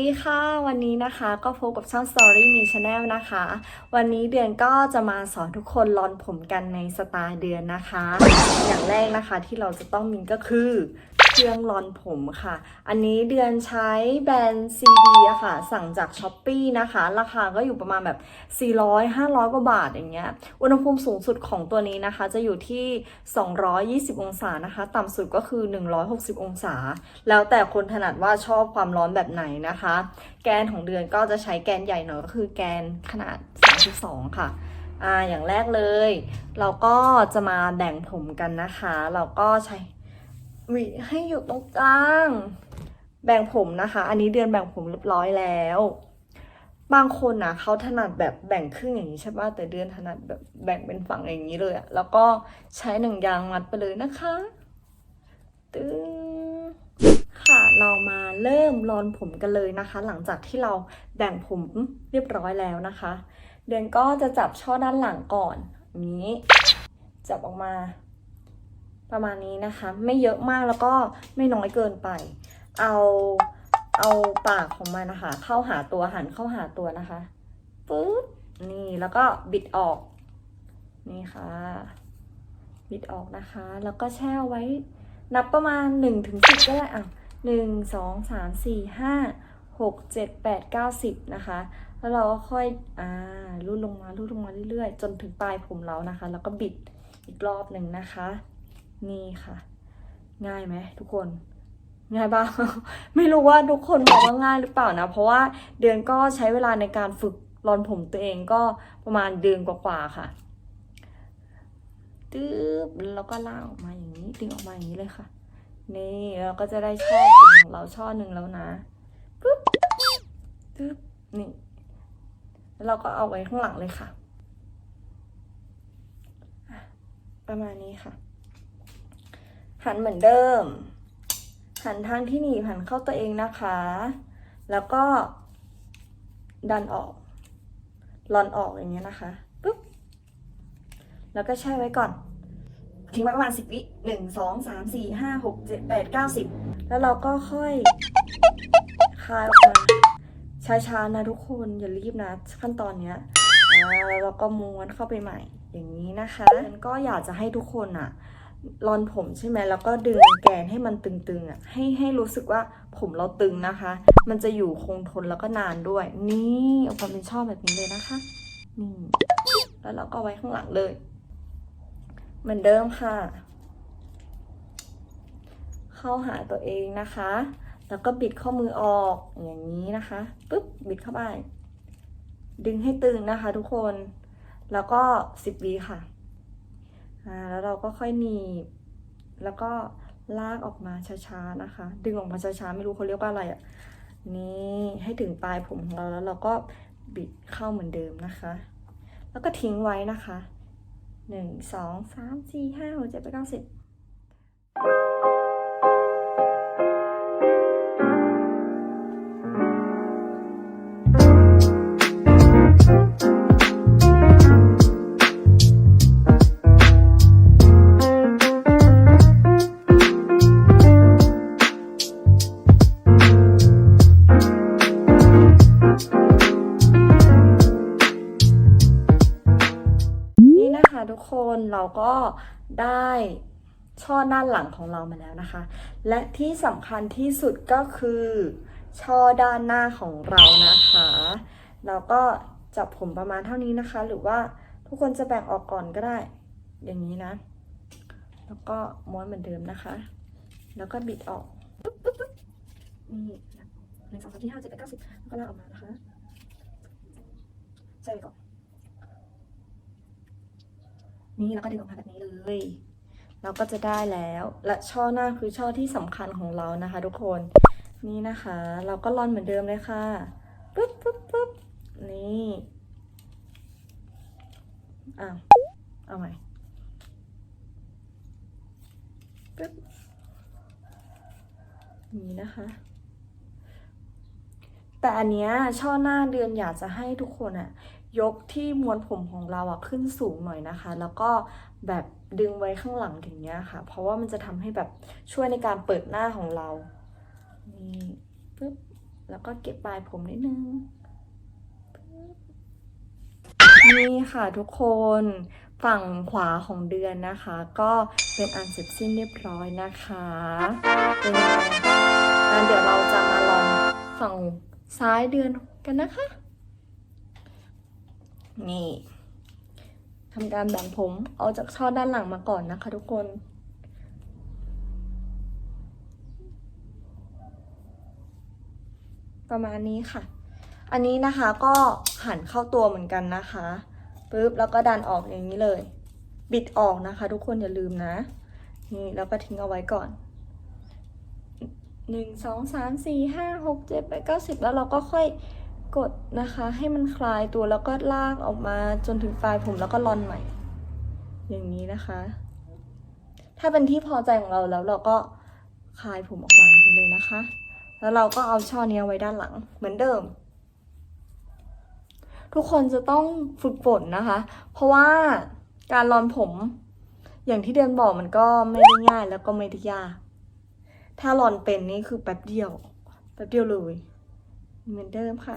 ดีค่ะ วันนี้นะคะก็พบกับช่อง Story Me Channel นะคะ วันนี้เดือนก็จะมาสอนทุกคนรอนผมกันในสไตล์เดือนนะคะ อย่างแรกนะคะที่เราจะต้องมีก็คือ เครื่องรอนผมค่ะ อันนี้เดือนใช้แบรนด์ CD อะค่ะ สั่งจาก s h อ p e e นะคะ ราคาก็อยู่ประมาณแบบ 400 500 กว่าบาทอย่างเงี้ย อุณหภูมิสูงสุดของตัวนี้นะคะ จะอยู่ที่ 220 องศานะคะ ต่ำสุดก็คือ 160 องศา แล้วแต่คนถนัดว่าชอบความร้อนแบบไหนนะคะ แกนของเดือนก็จะใช้แกนใหญ่หน่อยก็คือแกนขนาด 32 ค่ะอ่าอย่างแรกเลย เราก็จะมาแบ่งผมกันนะคะ เราก็ใช้ หวิให้อยู่ตรงกลาง แบ่งผมนะคะ อันนี้เดือนแบ่งผมเรียบร้อยแล้ว บางคนนะเขาถนัดแบบแบ่งครึ่งอย่างนี้ใช่ป่ะแต่เดือนถนัดแบบแบ่งเป็นฝั่งอย่างนี้เลยอะแล้วก็ใช้หนังยางมัดไปเลยนะคะตึงค่ะเรามาเริ่มรอนผมกันเลยนะคะ หลังจากที่เราแบ่งผมเรียบร้อยแล้วนะคะ เดือนก็จะจับช่อด้านหลังก่อนอย่างนี้ จับออกมา ประมาณนี้นะคะ ไม่เยอะมากแล้วก็ไม่น้อยเกินไป เอาเอาปากของมันนะคะ เข้าหาตัวหันเข้าหาตัวนะคะปึ๊บนี่แล้วก็บิดออก นี่ค่ะ บิดออกนะคะ แล้วก็แช่ไว้ นับประมาณ1นถึงสิก็ได้อะหนึ่งสองสามสี่ห้าหกเจ็ดแปดเก้าสิบนะคะ แล้วเราก็ค่อยอ่ารูดลงมารูดลงมาเรื่อยๆ จนถึงปลายผมเรานะคะ แล้วก็บิดอีกรอบหนึ่งนะคะ นี่ค่ะ ง่ายไหมทุกคน ง่ายบ้าง ไม่รู้ว่าทุกคนมองว่าง่ายหรือเปล่านะ เพราะว่าเดือนก็ใช้เวลาในการฝึกรอนผมตัวเองก็ประมาณเดือนกว่าๆค่ะตึ๊บแล้วก็ลากออกมาอย่างนี้ดึงออกมาอย่างนี้เลยค่ะ นี่เราก็จะได้ช่อผมของเราช่อหนึ่งแล้วนะปึ๊บปึ๊บนี่แล้วเราก็เอาไว้ข้างหลังเลยค่ะ ประมาณนี้ค่ะ หันเหมือนเดิม หันทางที่หนีบหันเข้าตัวเองนะคะ แล้วก็ ดันออกลอนออกอย่างเงี้ยนะคะปุ๊บแล้วก็แช่ไว้ก่อนทิ้งไว้ประมาณสิบวิหนึ่งสองสามสี่ห้าหกเจ็ดแปดเก้าสิบแล้วเราก็ค่อยคลายออกมาช้าๆนะทุกคนอย่ารีบนะขั้นตอนเนี้ยแล้วเราก็ม้วนเข้าไปใหม่อย่างนี้นะคะฉันก็อยากจะให้ทุกคนอะ รอนผมใช่ไหมแล้วก็ดึงแกนให้มันตึงๆอะให้ให้รู้สึกว่าผมเราตึงนะคะ มันจะอยู่คงทนแล้วก็นานด้วย นี่เอาความเป็นชอบแบบนี้เลยนะคะนี่แล้วเราก็ไว้ข้างหลังเลย เหมือนเดิมค่ะ เข้าหาตัวเองนะคะ แล้วก็บิดข้อมือออกอย่างนี้นะคะปุ๊บบิดเข้าไป ดึงให้ตึงนะคะทุกคน แล้วก็สิบวีค่ะ อ่าแล้วเราก็ค่อยหนีบ แล้วก็ลากออกมาช้าๆนะคะ ดึงออกมาช้าๆไม่รู้เขาเรียกว่าอะไรอะนี่ให้ถึงปลายผมของเราแล้วเราก็บิดเข้าเหมือนเดิมนะคะ แล้วก็ทิ้งไว้นะคะหนึ่งสองสามสี่ห้าหกเจ็ดแปดเก้าสิบ ทุกคนเราก็ได้ช่อด้านหลังของเรามาแล้วนะคะ และที่สำคัญที่สุดก็คือ ช่อด้านหน้าของเรานะคะ เราก็จับผมประมาณเท่านี้นะคะ หรือว่าทุกคนจะแบ่งออกก่อนก็ได้ อย่างนี้นะ แล้วก็ม้วนเหมือนเดิมนะคะ แล้วก็บิดออกนี่หนึ่งสองสามสี่ห้าเจ็ดแปดเก้าสิบแล้วก็ลากออกมานะคะใส่ไปก่อน นี่แล้วก็ดึงออกมาแบบนี้เลย เราก็จะได้แล้ว และช่อหน้าคือช่อที่สำคัญของเรานะคะ ทุกคน นี่นะคะ เราก็ร่อนเหมือนเดิมเลยค่ะ ปึ๊บปึ๊บปึ๊บนี่ อ้าว เอาใหม่ ปึ๊บ นี่นะคะแต่อันเนี้ยช่อหน้าเดือนอยากจะให้ทุกคนอะ ยกที่ม้วนผมของเราอะขึ้นสูงหน่อยนะคะ แล้วก็แบบดึงไว้ข้างหลังอย่างเงี้ยค่ะ เพราะว่ามันจะทำให้แบบช่วยในการเปิดหน้าของเรา นี่ปึ๊บ แล้วก็เก็บปลายผมนิดนึง นี่ค่ะทุกคนฝั่งขวาของเดือนนะคะ ก็เป็นอันเสร็จสิ้นเรียบร้อยนะคะเป็นไงอะเดี๋ยวเราจะมาลองฝั่งซ้ายเดือนกันนะคะ นี่ทำการแบ่งผมเอาจากช่อด้านหลังมาก่อนนะคะทุกคน ประมาณนี้ค่ะ อันนี้นะคะก็หันเข้าตัวเหมือนกันนะคะปุ๊บแล้วก็ดันออกอย่างนี้เลย บิดออกนะคะ ทุกคนอย่าลืมนะนี่แล้วก็ทิ้งเอาไว้ก่อนหนึ่งสองสามสี่ห้าหกเจ็ดแปดเก้าสิบแล้วเราก็ค่อย กดนะคะให้มันคลายตัวแล้วก็ลากออกมาจนถึงปลายผมแล้วก็รอนใหม่ อย่างนี้นะคะ ถ้าเป็นที่พอใจของเราแล้วเราก็คลายผมออกมาอย่างนี้เลยนะคะ แล้วเราก็เอาช่อนี้ไว้ด้านหลังเหมือนเดิม ทุกคนจะต้องฝึกฝนนะคะ เพราะว่าการรอนผมอย่างที่เดือนบอกมันก็ไม่ได้ง่ายแล้วก็ไม่ได้ยาก ถ้ารอนเป็นนี่คือแป๊บเดียว แป๊บเดียวเลยเหมือนเดิมค่ะ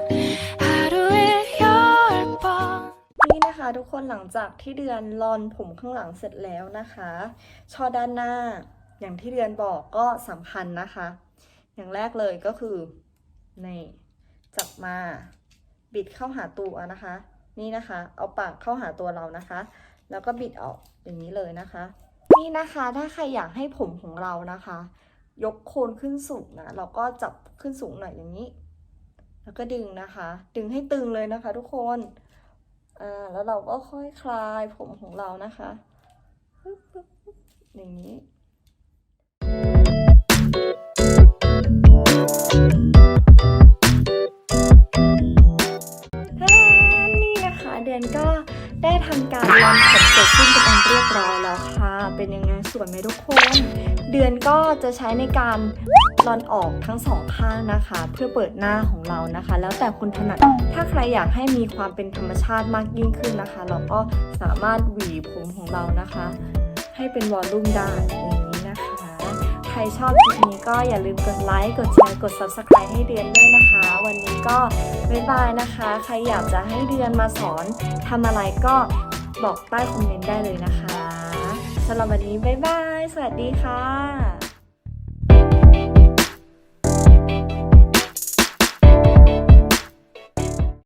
นะคะทุกคนหลังจากที่เดือนรอนผมข้างหลังเสร็จแล้วนะคะ ช่อด้านหน้าอย่างที่เดือนบอกก็สำคัญนะคะ อย่างแรกเลยก็คือนี่จับมาบิดเข้าหาตัวนะคะ นี่นะคะ เอาปากเข้าหาตัวเรานะคะ แล้วก็บิดออกอย่างนี้เลยนะคะ นี่นะคะถ้าใครอยากให้ผมของเรานะคะ ยกโคนขึ้นสูงนะเราก็จับขึ้นสูงหน่อยอย่างนี้ แล้วก็ดึงนะคะ ดึงให้ตึงเลยนะคะ ทุกคน อ่าแล้วเราก็ค่อยคลายผมของเรานะคะปึ๊บบปึ๊บอย่างนี้ ยังไงสวยไหมทุกคน เดือนก็จะใช้ในการรอนออกทั้งสองข้างนะคะ เพื่อเปิดหน้าของเรานะคะ แล้วแต่คุณถนัดถ้าใครอยากให้มีความเป็นธรรมชาติมากยิ่งขึ้นนะคะ เราก็สามารถหวีผมของเรานะคะ ให้เป็นวอลลุ่มได้อย่างนี้นะคะ ใครชอบคลิปนี้ก็อย่าลืมกดไลค์กดแชร์กด subscribe ให้เดือนด้วยนะคะ วันนี้ก็บ๊ายบายนะคะ ใครอยากจะให้เดือนมาสอนทำอะไรก็บอกใต้คอมเมนต์ได้เลยนะคะำหรับวันนี้บ๊ายบาย สวัสดีค่ะ